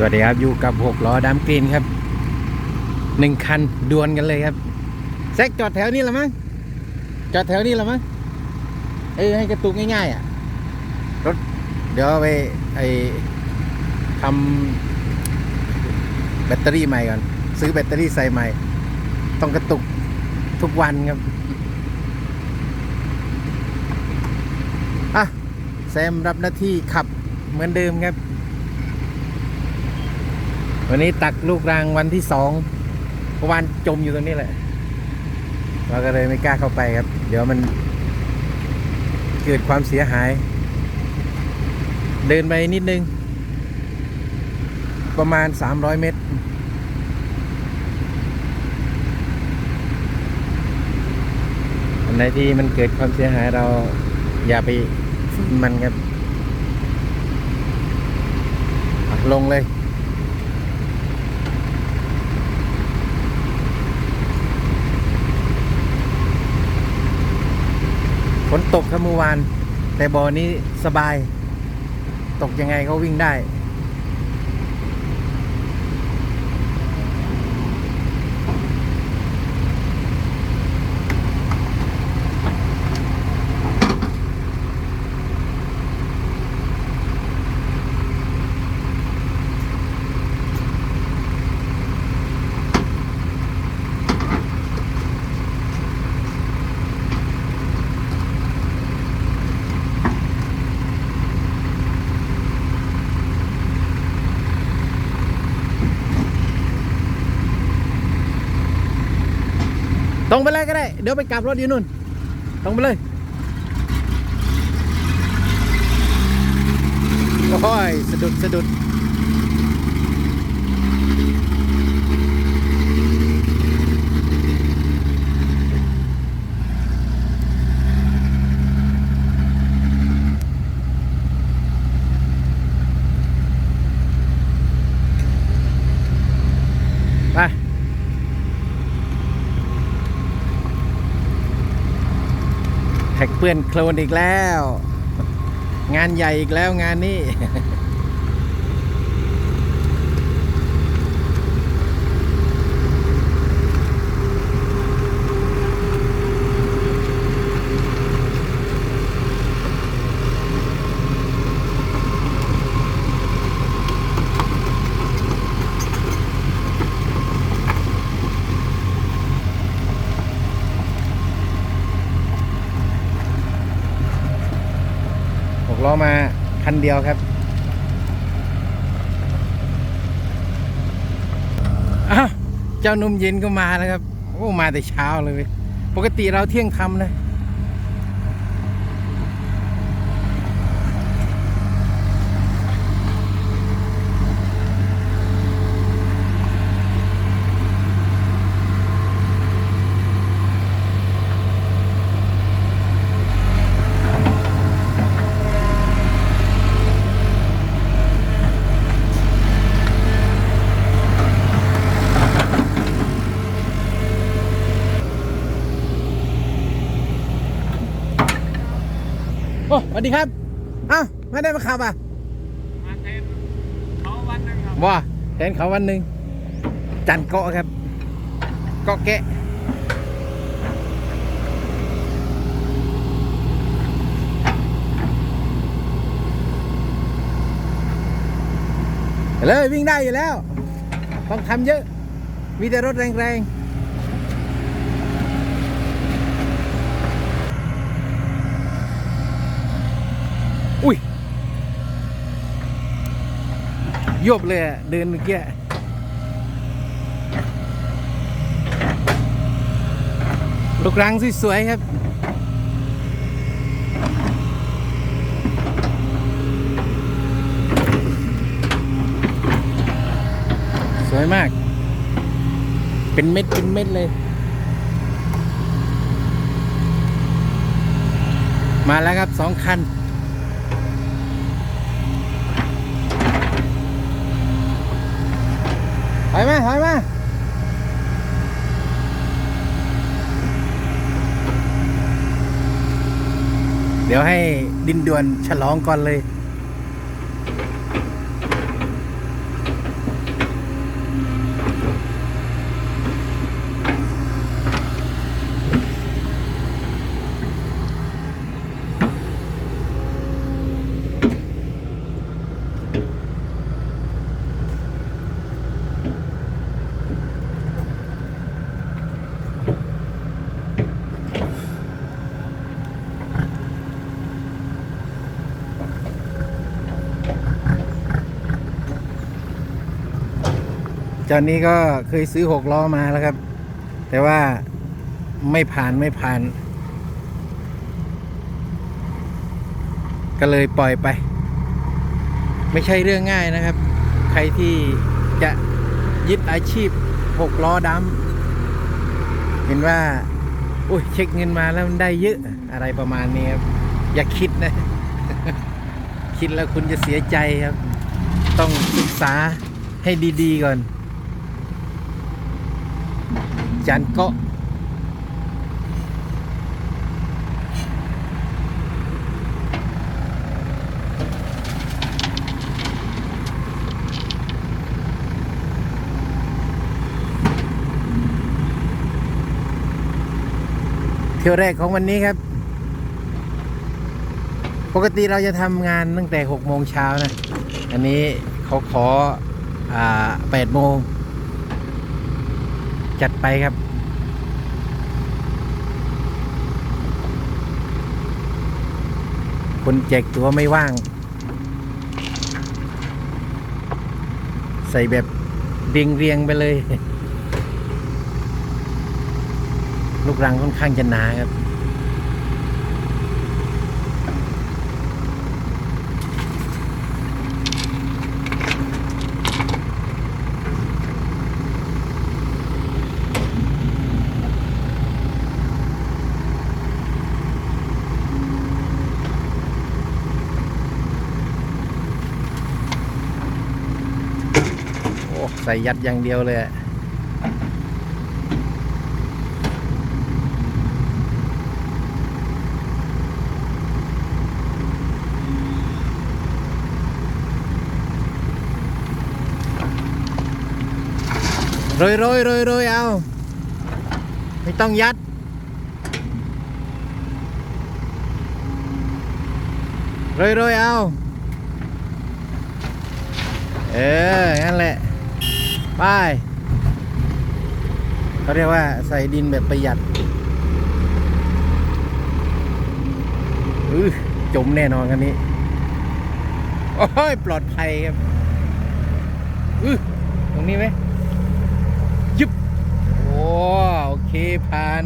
สวัสดีครับอยู่กับหกล้อดำกรีนครับหนึ่งคันดวลกันเลยครับแซกจอดแถวนี้ละมั้งจอดแถวนี้ละมั้งเออให้กระตุกง่ายๆอะรถเดี๋ยวไปไอทำแบตเตอรี่ใหม่ก่อน ซื้อแบตเตอรี่ใส่ใหม่ ต้องกระตุกทุกวันครับอะแซมรับหน้าที่ขับเหมือนเดิมครับ วันนี้ตักลูกรางวันที่สองเมื่อวานจมอยู่ตรงนี้แหละ เราก็เลยไม่กล้าเข้าไปครับ เดี๋ยวมันเกิดความเสียหาย เดินไปนิดนึง ประมาณ 300 เมตร อันไหนที่มันเกิดความเสียหายเราอย่าไปมันครับลงเลย ฝนตกครับเมื่อวาน แต่บ่อนี้สบาย ตกยังไงก็วิ่งได้ ตรงไปเลยก็ได้ เดี๋ยวไปกลับรถอยู่นู่น ตรงไปเลย โอ้ยสะดุดสะดุดไป แท็กเปื้อนโคลนอีกแล้ว งานใหญ่อีกแล้วงานนี้ หกล้อมาคันเดียวครับอ้าวเจ้านุ่มเย็นก็มาแล้วครับโอ้มาแต่เช้าเลย ปกติเราเที่ยงทำนะ โอ้สวัสดีครับอ้าวไม่ได้มาขับอะมาเทนเขาวันหนึ่งครับว่าแทนเขาวันหนึ่งจันเกาะครับ เกาะแกะเลยวิ่งได้อยู่แล้ว ต้องทำเยอะ มีแต่รถแรงๆ ยบเลยเดินเมื่อกี้ลูกรังสวยๆครับ สวยมาก เป็นเม็ดเป็นเม็ดเลย มาแล้วครับสองคัน ถอยมาถอยมาเดี๋ยวให้ดินดวนฉลองก่อนเลย จอนนี้ก็เคยซื้อหกล้อมาแล้วครับ แต่ว่าไม่ผ่านไม่ผ่าน ก็เลยปล่อยไป ไม่ใช่เรื่องง่ายนะครับ ใครที่จะยึดอาชีพหกล้อดำเห็นว่าโอ้ยเช็คเงินมาแล้วมันได้เยอะอะไรประมาณนี้ครับ อย่าคิดนะ คิดแล้วคุณจะเสียใจครับ ต้องศึกษาให้ดี ๆ ก่อน จานเกาะเที่ยวแรกของวันนี้ครับ ปกติเราจะทำงานตั้งแต่6โมงเช้านะ อันนี้เขาขออ8โมง จัดไปครับ คนแจกตัวไม่ว่าง ใส่แบบเรียงเรียงไปเลย ลูกรังค่อนข้างจะหนาครับ ส่ยัดอย่างเดียวเลยโรยโรยโรยโรยเอา ไม่ต้องยัดโรยโรยเอา เออ งั้นแหละ ไปเขาเรียกว่าใส่ดินแบบประหยัดอือจมแน่นอนกันนี้ โอ้ย ปลอดภัยครับอือตรงนี้ไหมยึบโอ้โอเคผ่าน